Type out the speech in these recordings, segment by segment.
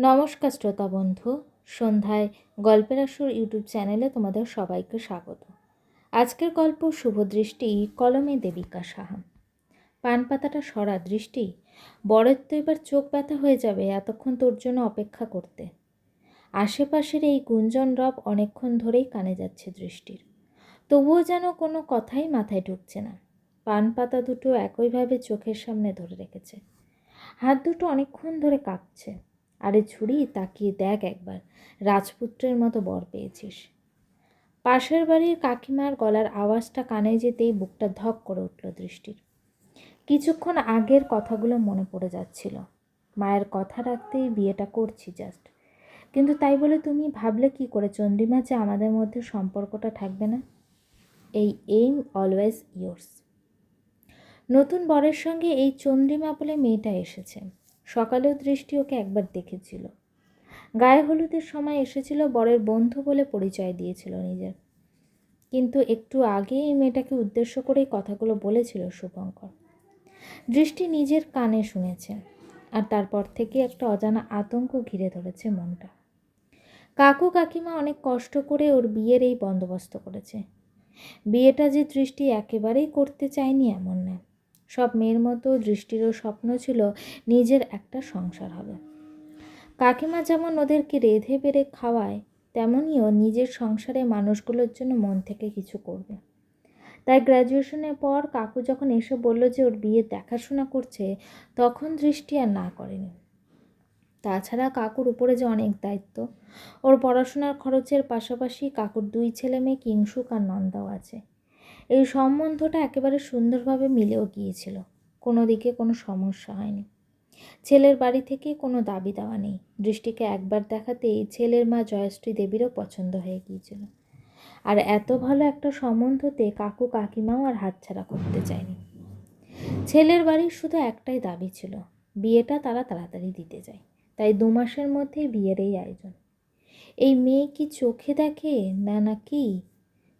নমস্কার শ্রোতা বন্ধু, সন্ধ্যায় গল্পের আসর ইউটিউব চ্যানেলে তোমাদের সবাইকে স্বাগত। আজকের গল্প শুভদৃষ্টি কলমে দেবিকা সাহা। পান পাতাটা সরা দৃষ্টি, বরের তো এবার চোখ ব্যথা হয়ে যাবে এতক্ষণ তোর জন্য অপেক্ষা করতে। আশেপাশের এই গুঞ্জন রব অনেকক্ষণ ধরেই কানে যাচ্ছে দৃষ্টির। তবুও যেন কোনো কথাই মাথায় ঢুকছে না। পান পাতা দুটো একইভাবে চোখের সামনে ধরে রেখেছে। হাত দুটো অনেকক্ষণ ধরে কাঁপছে। আরে ছুরি, তাকিয়ে দেখ একবার, রাজপুত্রের মতো বর পেয়েছিস। পাশের বাড়ির কাকিমার গলার আওয়াজটা কানে যেতেই বুকটা ধক করে উঠল দৃষ্টির। কিছুক্ষণ আগের কথাগুলো মনে পড়ে যাচ্ছিল। মায়ের কথা রাখতেই বিয়েটা করছি জাস্ট কিন্তু তাই বলে তুমি ভাবলে কি করে চন্দ্রিমা যে আমাদের মধ্যে সম্পর্কটা থাকবে না? এই এইম অলওয়েজ ইয়োর্স নতুন বরের সঙ্গে এই চন্দ্রিমা বলে মেয়েটা এসেছে। সকালেও দৃষ্টি ওকে একবার দেখেছিল। গায়ে হলুদের সময় এসেছিল বরের বন্ধু বলে পরিচয় দিয়েছিল নিজের। কিন্তু একটু আগে এই মেয়েটাকে উদ্দেশ্য করেই কথাগুলো বলেছিল শুভঙ্কর। দৃষ্টি নিজের কানে শুনেছে আর তারপর থেকে একটা অজানা আতঙ্ক ঘিরে ধরেছে মনটা। কাকু কাকিমা অনেক কষ্ট করে ওর বিয়ের এই বন্দোবস্ত করেছে। বিয়েটা যে দৃষ্টি একেবারেই করতে চায়নি এমন নয়। সব মেয়ের মতো দৃষ্টিরও স্বপ্ন ছিল নিজের একটা সংসার হবে। কাকিমা যেমন ওদেরকে রেধে বেড়ে খাওয়ায় তেমনইও নিজের সংসারে মানুষগুলোর জন্য মন থেকে কিছু করবে। তাই গ্র্যাজুয়েশনের পর কাকু যখন এসে বলল যে ওর বিয়ে দেখাশোনা করছে, তখন দৃষ্টি আর না করেনি। তাছাড়া কাকুর উপরে যে অনেক দায়িত্ব, ওর পড়াশোনার খরচের পাশাপাশি কাকুর দুই ছেলে মেয়ে কিংসুক আর নন্দাও আছে। এই সম্বন্ধটা একেবারে সুন্দরভাবে মিলেও গিয়েছিল। কোনো দিকে কোনো সমস্যা হয়নি। ছেলের বাড়ি থেকে কোনো দাবি দেওয়া নেই। দৃষ্টিকে একবার দেখাতেই ছেলের মা জয়শ্রী দেবীরও পছন্দ হয়ে গিয়েছিল। আর এত ভালো একটা সম্বন্ধতে কাকু কাকিমাও আর হাতছাড়া করতে চায়নি। ছেলের বাড়ির শুধু একটাই দাবি ছিল, বিয়েটা তারা তাড়াতাড়ি দিতে চায় তাই দু মাসের মধ্যেই বিয়ের এই আয়োজন। এই মেয়ে কি চোখে দেখে না না কি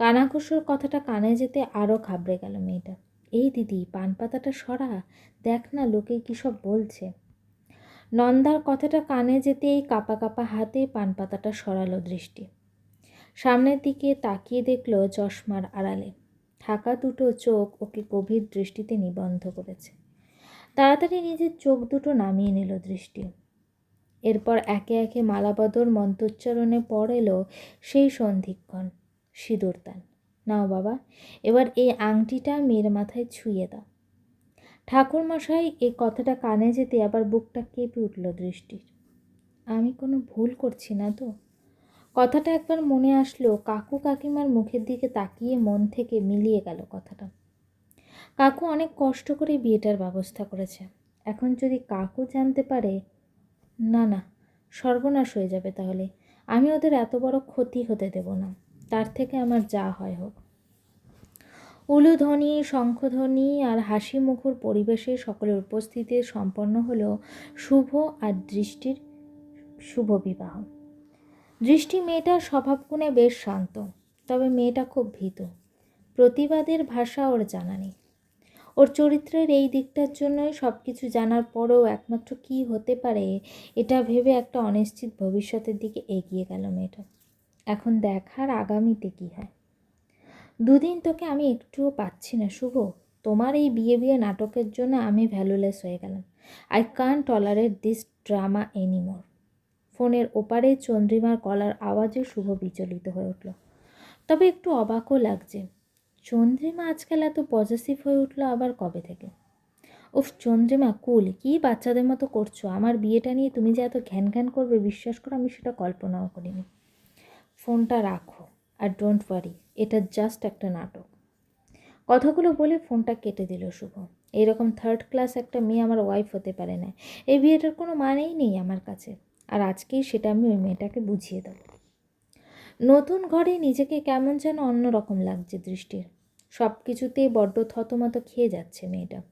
কানাঘুষোর কথাটা কানে যেতে আরও ঘাবড়ে গেল মেয়েটা। এই দিদি, পান পাতাটা সরা, দেখ না লোকে কী সব বলছে। নন্দার কথাটা কানে যেতেই কাপা কাপা হাতে পান পাতাটা সরালো দৃষ্টি। সামনের দিকে তাকিয়ে দেখল চশমার আড়ালে। থাকা দুটো চোখ ওকে গভীর দৃষ্টিতে নিবন্ধ করেছে। তাড়াতাড়ি নিজের চোখ দুটো নামিয়ে নিল দৃষ্টি। এরপর একে একে মালাবদর মন্ত্রোচ্চারণে পর এলো সেই সন্ধিক্ষণ। সিঁদুরদান নাও বাবা, এবার এই আংটিটা মেয়ের মাথায় ছুঁয়ে দাও। ঠাকুরমশাই এই কথাটা কানে যেতে আবার বুকটা কেঁপে উঠল দৃষ্টির। আমি কোনো ভুল করছি না তো? কথাটা একবার মনে আসলো, কাকু কাকিমার মুখের দিকে তাকিয়ে মন থেকে মিলিয়ে গেল কথাটা। কাকু অনেক কষ্ট করে বিয়েটার ব্যবস্থা করেছে। এখন যদি কাকু জানতে পারে, না না, সর্বনাশ হয়ে যাবে তাহলে। আমি ওদের এত বড় ক্ষতি হতে দেব না। তার থেকে আমার যা হয় হোক। উলুধ্বনি, শঙ্খধ্বনি আর হাসি মুখর পরিবেশে সকলের উপস্থিতি সম্পন্ন হলো শুভ আর দৃষ্টির শুভ বিবাহ। দৃষ্টি মেয়েটার স্বভাবগুণে বেশ শান্ত, তবে মেয়েটা খুব ভীত। প্রতিবাদের ভাষা ওর জানা নেই। ওর চরিত্রের এই দিকটার জন্যই সব কিছু জানার পরেও একমাত্র কি হতে পারে, এটা ভেবে একটা অনিশ্চিত ভবিষ্যতের দিকে এগিয়ে গেল মেয়েটা। এখন দেখার আগামীতে কী হয়? দুদিন তোকে আমি একটুও পাচ্ছি না, শুভ। তোমার এই বিয়ে বিয়ে নাটকের জন্য আমি ভ্যালুলেস হয়ে গেলাম। আই কান টলারেট দিস ড্রামা এনিমোর ফোনের ওপারে চন্দ্রিমার কলার আওয়াজে শুভ বিচলিত হয়ে উঠল। তবে একটু অবাকও লাগছে। চন্দ্রিমা আজকাল এত পজিটিভ হয়ে উঠল আবার কবে থেকে? উফ, চন্দ্রিমা, কুল, কী বাচ্চাদের মতো করছ? আমার বিয়েটা নিয়ে তুমি যে এত ঘ্যান ঘ্যান করবে, বিশ্বাস করো আমি সেটা কল্পনাও করিনি। ফোনটা রাখো আর ডোন্ট ওয়ারি এটা জাস্ট একটা নাটক। কথাগুলো বলে ফোনটা কেটে দিল শুভ। এইরকম থার্ড ক্লাস একটা মেয়ে আমার ওয়াইফ হতে পারে না। এই বিয়েটার কোনো মানেই নেই আমার কাছে। আর আজকেই সেটা আমি ওই মেয়েটাকে বুঝিয়ে দেবো। নতুন ঘরে নিজেকে কেমন যেন অন্যরকম লাগছে দৃষ্টির। সব কিছুতেই বড্ড থতমত খেয়ে যাচ্ছে মেয়েটা।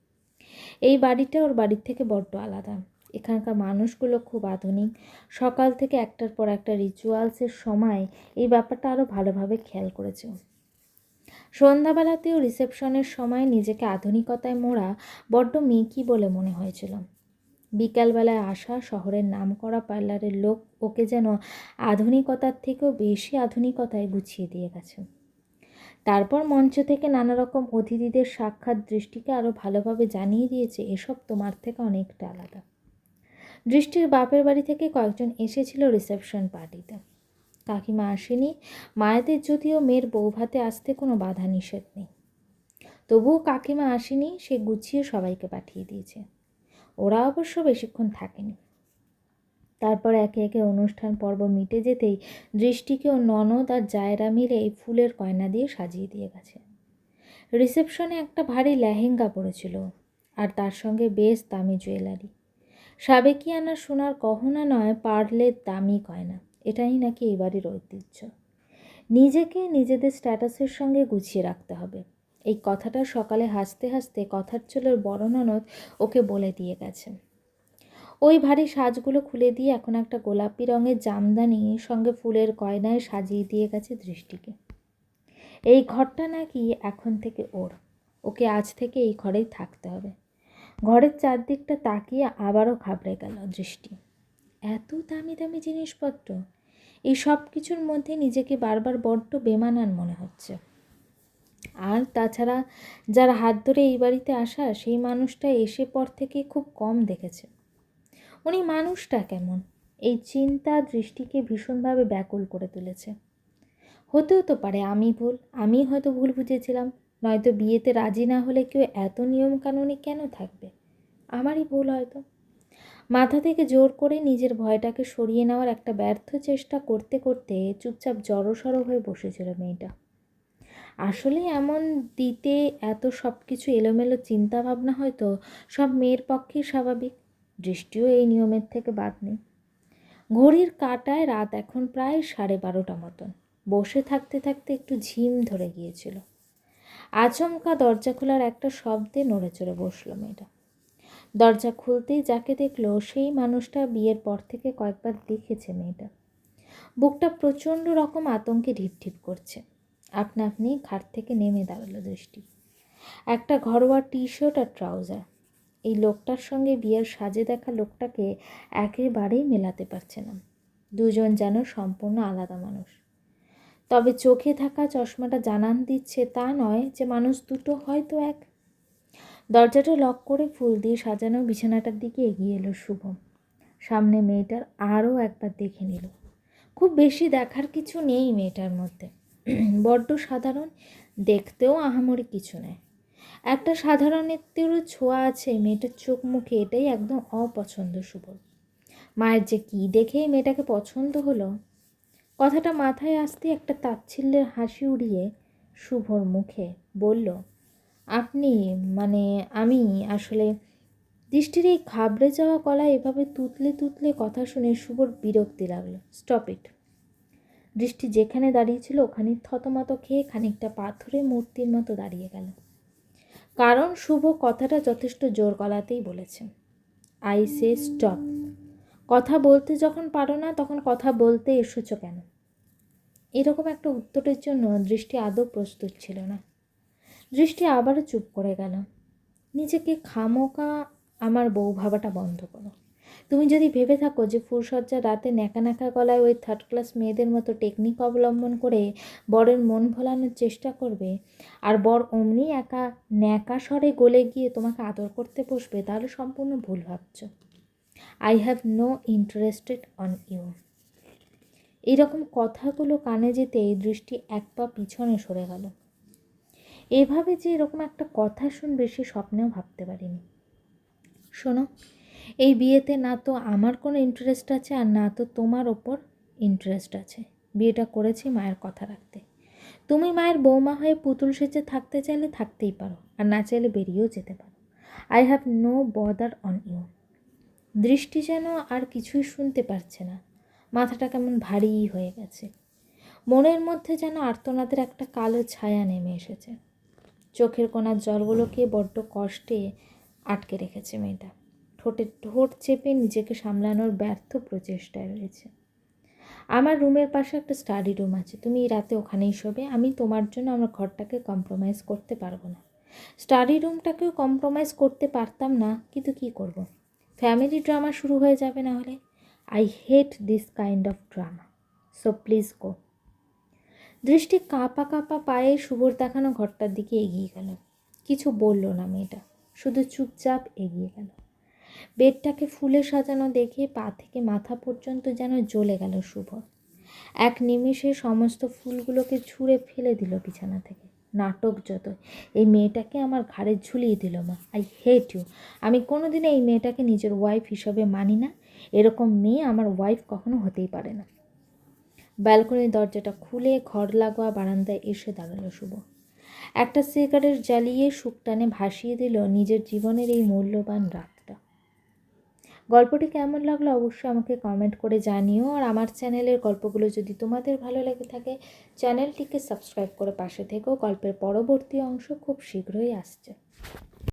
এই বাড়িটা ওর বাড়ির থেকে বড্ড আলাদা। এখানকার মানুষগুলো খুব আধুনিক। সকাল থেকে একটার পর একটা রিচুয়ালসের সময় এই ব্যাপারটা আরও ভালোভাবে খেয়াল করেছে। সন্ধ্যাবেলাতেও রিসেপশনের সময় নিজেকে আধুনিকতায় মোড়া বড্ড মেকি বলে মনে হয়েছিল। বিকালবেলায় আসা, শহরের নামকরা পার্লারের লোক ওকে যেন আধুনিকতার থেকেও বেশি আধুনিকতায় গুছিয়ে দিয়ে গেছে। তারপর মঞ্চ থেকে নানা রকম অতিথিদের সাক্ষাৎ দৃষ্টিকে আরও ভালোভাবে জানিয়ে দিয়েছে, এসব তোমার থেকে অনেকটা আলাদা। দৃষ্টির বাপের বাড়ি থেকে কয়েকজন এসেছিল রিসেপশন পার্টিতে। কাকিমা আসেনি, মায়েদের যদিও মেয়ের বৌভাতে আসতে কোনো বাধা নিষেধ নেই। তবুও কাকিমা আসেনি, সে গুছিয়ে সবাইকে পাঠিয়ে দিয়েছে। ওরা অবশ্য বেশিক্ষণ থাকেনি। তারপর একে একে অনুষ্ঠান পর্ব মিটে যেতেই দৃষ্টিকেও ননদ আর জায়রা মিলে এই ফুলের কয়না দিয়ে সাজিয়ে দিয়ে গেছে। রিসেপশনে একটা ভারী লেহেঙ্গা পড়েছিল আর তার সঙ্গে বেশ দামি জুয়েলারি। সাবেকিয়ানা সোনার গহনা নয় পার্লের দামি গয়না। এটাই নাকি এই বাড়ির ঐতিহ্য। নিজেকে নিজেদের স্ট্যাটাসের সঙ্গে গুছিয়ে রাখতে হবে। এই কথাটা সকালে হাসতে হাসতে কথার চলের বড় ননদ ওকে বলে দিয়ে গেছে। ওই ভারী সাজগুলো খুলে দিয়ে এখন একটা গোলাপি রঙের জামদানি সঙ্গে ফুলের গয়নায় সাজিয়ে দিয়ে গেছে দৃষ্টিকে। এই ঘরটা নাকি এখন থেকে ওর। ওকে আজ থেকে এই ঘরেই থাকতে হবে। ঘরের চারদিকটা তাকিয়ে আবারও ঘাবড়ে গেল দৃষ্টি। এত দামি দামি জিনিসপত্র। এই সব কিছুর মধ্যে নিজেকে বারবার বড্ড বেমানান মনে হচ্ছে। আর তাছাড়া যার হাত ধরে এই বাড়িতে আসা, সেই মানুষটা এসে পর থেকে খুব কম দেখেছে। উনি মানুষটা কেমন? এই চিন্তা দৃষ্টিকে ভীষণভাবে ব্যাকুল করে তুলেছে। হতেও তো পারে আমি ভুল আমি হয়তো ভুল বুঝেছিলাম। নয়তো বিয়েতে রাজি না হলে কেউ এত নিয়মকানুনে কেন থাকবে? আমারই ভুল হয়তো। মাথা থেকে জোর করে নিজের ভয়টাকে সরিয়ে নেওয়ার একটা ব্যর্থ চেষ্টা করতে করতে চুপচাপ জড়সড় হয়ে বসেছিল মেয়েটা। আসলে এমন দিতে এত সব কিছু এলোমেলো চিন্তাভাবনা হয়তো সব মেয়ের পক্ষেই স্বাভাবিক। দৃষ্টিও এই নিয়মের থেকে বাদ নেই। ঘড়ির কাটায় রাত এখন প্রায় সাড়ে বারোটা মতন। বসে থাকতে থাকতে একটু ঝিম ধরে গিয়েছিল। আচমকা দরজা খোলার একটা শব্দে নড়ে চড়ে বসল মেয়েটা। দরজা খুলতেই যাকে দেখল, সেই মানুষটা বিয়ের পর থেকে কয়েকবার দেখেছে মেয়েটা। বুকটা প্রচণ্ড রকম আতঙ্কে ঢিপ ঢিপ করছে। আপনা আপনি ঘাট থেকে নেমে দাঁড়াল দৃষ্টি। একটা ঘরোয়া টি শার্ট আর ট্রাউজার। এই লোকটার সঙ্গে বিয়ের সাজে দেখা লোকটাকে একেবারেই মেলাতে পারছে না। দুজন যেন সম্পূর্ণ আলাদা মানুষ। তবে চোখে থাকা চশমাটা জানান দিচ্ছে তা নয় যে মানুষ দুটো হয়তো এক। দরজাটা লক করে ফুল দিয়ে সাজানো বিছানাটার দিকে এগিয়ে এলো শুভম। সামনে মেয়েটার আরও একবার দেখে নিল। খুব বেশি দেখার কিছু নেই মেয়েটার মধ্যে। বড্ড সাধারণ, দেখতেও আহামরি কিছু নেই। একটা সাধারণত্বেরও ছোঁয়া আছে মেয়েটার চোখ মুখে, এটাই একদম অপছন্দ শুভ মায়ের যে কী দেখেই মেয়েটাকে পছন্দ হলো কথাটা মাথায় আসতে একটা তাচ্ছিল্যের হাসি উড়িয়ে শুভর মুখে বলল, আপনি মানে আমি আসলে দৃষ্টির এই ঘাবড়ে যাওয়া কলা এভাবে তুতলে তুতলে কথা শুনে শুভর বিরক্তি লাগল। স্টপ ইট দৃষ্টি যেখানে দাঁড়িয়েছিল ওখানে থতমত খেয়ে খানিকটা পাথরে মূর্তির মতো দাঁড়িয়ে গেল। কারণ শুভ কথাটা যথেষ্ট জোর গলাতেই বলেছে। আই সে স্টপ কথা বলতে যখন পারো না, তখন কথা বলতে এসেছ কেন? এরকম একটা উত্তরের জন্য দৃষ্টি আদৌ প্রস্তুত ছিল না। দৃষ্টি আবারও চুপ করে গেল। নিজেকে খামোকা আমার বউ ভাবাটা বন্ধ করো। তুমি যদি ভেবে থাকো যে ফুলসজ্জার রাতে ন্যাকা ন্যাকা গলায় ওই থার্ড ক্লাস মেয়েদের মতো টেকনিক অবলম্বন করে বরের মন ভোলানোর চেষ্টা করবে, আর বর অমনি একা ন্যাকা স্বরে গলে গিয়ে তোমাকে আদর করতে বসবে, তাহলে সম্পূর্ণ ভুল ভাবছ। I have no interested on you এরকম কথাগুলো কানে যেতে এই দৃষ্টি এক পা পিছনে সরে গেল। এভাবে যে এরকম একটা কথা শুনবে সে স্বপ্নেও ভাবতে পারিনি। শোনো, এই বিয়েতে না তো আমার কোনো ইন্টারেস্ট আছে আর না তো তোমার ওপর ইন্টারেস্ট আছে। বিয়েটা করেছি মায়ের কথা রাখতে। তুমি মায়ের বৌমা হয়ে পুতুল সেচে থাকতে চাইলে থাকতেই পারো আর না চাইলে বেরিয়েও যেতে পারো। I have no bother on you দৃষ্টি যেন আর কিছুই শুনতে পারছে না। মাথাটা কেমন ভারী হয়ে গেছে। মনের মধ্যে যেন আর্তনাদের একটা কালো ছায়া নেমে এসেছে। চোখের কোনার জলগুলোকে বড্ড কষ্টে আটকে রেখেছে মেয়েটা। ঠোঁটে ঠোঁট চেপে নিজেকে সামলানোর ব্যর্থ প্রচেষ্টায় রয়েছে। আমার রুমের পাশে একটা স্টাডি রুম আছে। তুমি রাতে ওখানেই শোবে। আমি তোমার জন্য আমার ঘরটাকে কম্প্রোমাইজ করতে পারব না। স্টাডি রুমটাকেও কম্প্রোমাইজ করতে পারতাম না, কিন্তু কি করব। ফ্যামিলি ড্রামা শুরু হয়ে যাবে না হলে? I hate this kind of drama so please go দৃষ্টি কাঁপা কাঁপা পায়ে শুভর দেখানো ঘরটার দিকে এগিয়ে গেল। কিছু বলল না মেয়েটা। শুধু চুপচাপ এগিয়ে গেল। বেডটাকে ফুলে সাজানো দেখে পা থেকে মাথা পর্যন্ত যেন জ্বলে গেল শুভ। এক নিমিষে সমস্ত ফুলগুলোকে ছুঁড়ে ফেলে দিল বিছানা থেকে। নাটক যত। এই মেয়েটাকে আমার ঘাড়ে ঝুলিয়ে দিল মা। আই হেট ইউ আমি কোনোদিনও এই মেয়েটাকে নিজের ওয়াইফ হিসাবে মানি না। এরকম মেয়ে আমার ওয়াইফ কখনো হতেই পারে না। ব্যালকনির দরজাটা খুলে ঘর লাগোয়া বারান্দায় এসে দাঁড়াল শুভ। একটা সিগারেট জ্বালিয়ে শুকটানে ভাসিয়ে দিল নিজের জীবনের এই মূল্যবান রাতটা গল্পটি কেমন লাগল অবশ্যই আমাকে কমেন্ট করে জানিও। আর আমার চ্যানেলের গল্পগুলো যদি তোমাদের ভালো লেগে থাকে চ্যানেলটিকে সাবস্ক্রাইব করে পাশে থেকেও গল্পের পরবর্তী অংশ খুব শীঘ্রই আসছে।